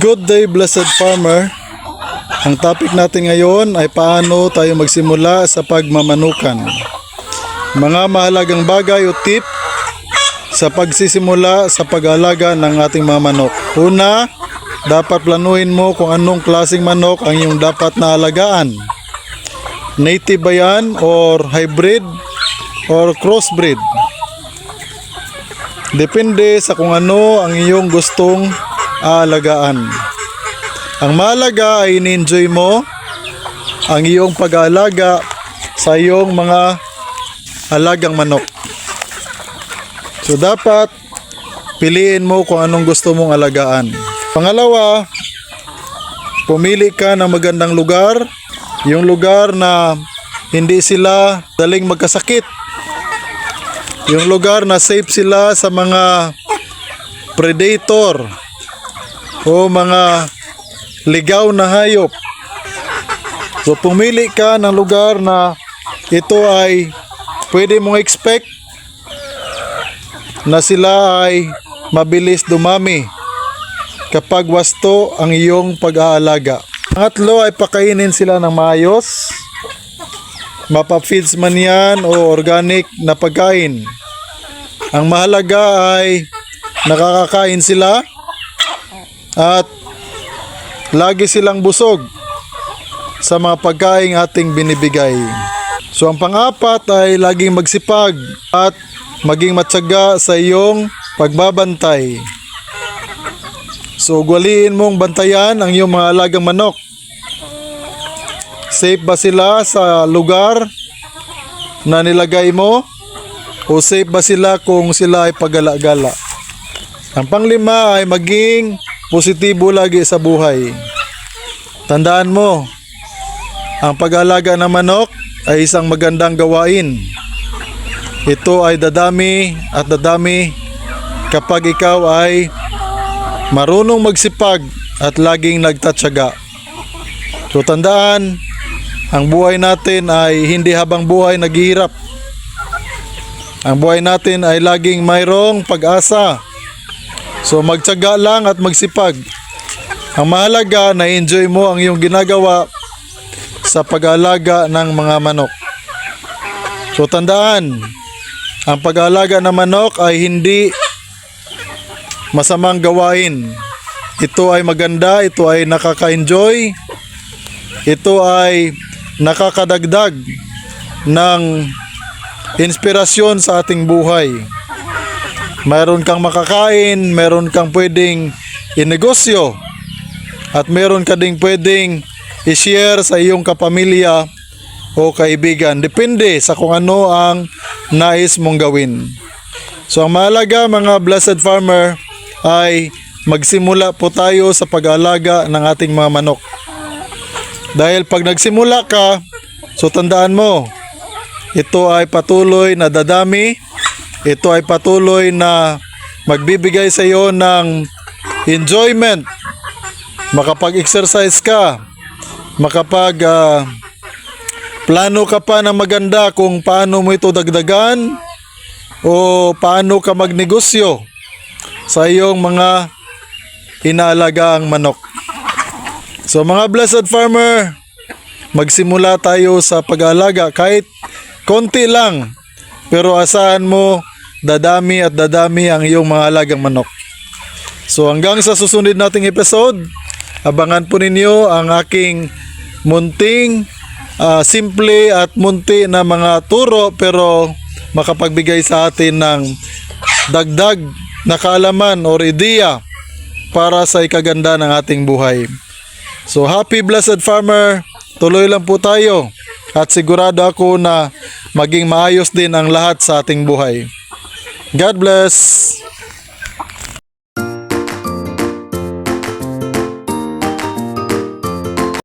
Good day, blessed farmer. Ang topic natin ngayon ay paano tayo magsimula sa pagmamanukan. Mga mahalagang bagay o tip sa pagsisimula sa pag-alaga ng ating mga manok. Una, dapat planuhin mo kung anong klaseng manok ang iyong dapat na alagaan. Native ba yan or hybrid or crossbreed? Depende sa kung ano ang iyong gustong aalagaan. Ang mahalaga ay in-enjoy mo ang iyong pag-aalaga sa iyong mga alagang manok. So dapat piliin mo kung anong gusto mong alagaan. Pangalawa, pumili ka ng magandang lugar, yung lugar na hindi sila daling magkasakit. Yung lugar na safe sila sa mga predator o mga ligaw na hayop. So pumili ka ng lugar na ito ay pwede mong expect na sila ay mabilis dumami kapag wasto ang iyong pag-aalaga. Pangatlo ay pakainin sila ng maayos. Mapa-feeds man yan o organic na pagkain. Ang mahalaga ay nakakakain sila at lagi silang busog sa mga pagkain ating binibigay. So ang pang-apat ay laging magsipag at maging matyaga sa iyong pagbabantay. So gwaliin mong bantayan ang iyong mga alagang manok. Safe ba sila sa lugar na nilagay mo? O safe ba sila kung sila ay pagala-gala? Ang panglima ay maging positibo lagi sa buhay. Tandaan mo, ang pag-alaga ng manok ay isang magandang gawain. Ito ay dadami at dadami kapag ikaw ay marunong magsipag at laging nagtatyaga. So tandaan, ang buhay natin ay hindi habang buhay naghihirap. Ang buhay natin ay laging mayroong pag-asa. So magtyaga lang at magsipag. Ang mahalaga na enjoy mo ang iyong ginagawa sa pag-alaga ng mga manok. So tandaan, ang pag-alaga ng manok ay hindi masamang gawain. Ito ay maganda, ito ay nakaka-enjoy, ito ay nakakadagdag ng inspirasyon sa ating buhay. Mayroon kang makakain, meron kang pwedeng inegosyo, at meron ka ding pwedeng i-share sa iyong kapamilya o kaibigan. Depende sa kung ano ang nais mong gawin. So ang mahalaga mga blessed farmer ay magsimula po tayo sa pag-alaga ng ating mga manok. Dahil pag nagsimula ka, so tandaan mo, ito ay patuloy na dadami, ito ay patuloy na magbibigay sa iyo ng enjoyment, makapag-exercise ka, makapag ah, plano ka pa ng maganda kung paano mo ito dagdagan o paano ka magnegosyo sa iyong mga inaalagang manok. So mga blessed farmer, magsimula tayo sa pag-aalaga kahit konti lang. Pero asahan mo dadami at dadami ang iyong mga alagang manok. So hanggang sa susunod nating episode, abangan po ninyo ang aking munting, ah, simple at munti na mga turo pero makapagbigay sa atin ng dagdag na kaalaman or ideya para sa ikaganda ng ating buhay. So happy blessed farmer, tuloy lang po tayo at sigurado ako na maging maayos din ang lahat sa ating buhay. God bless!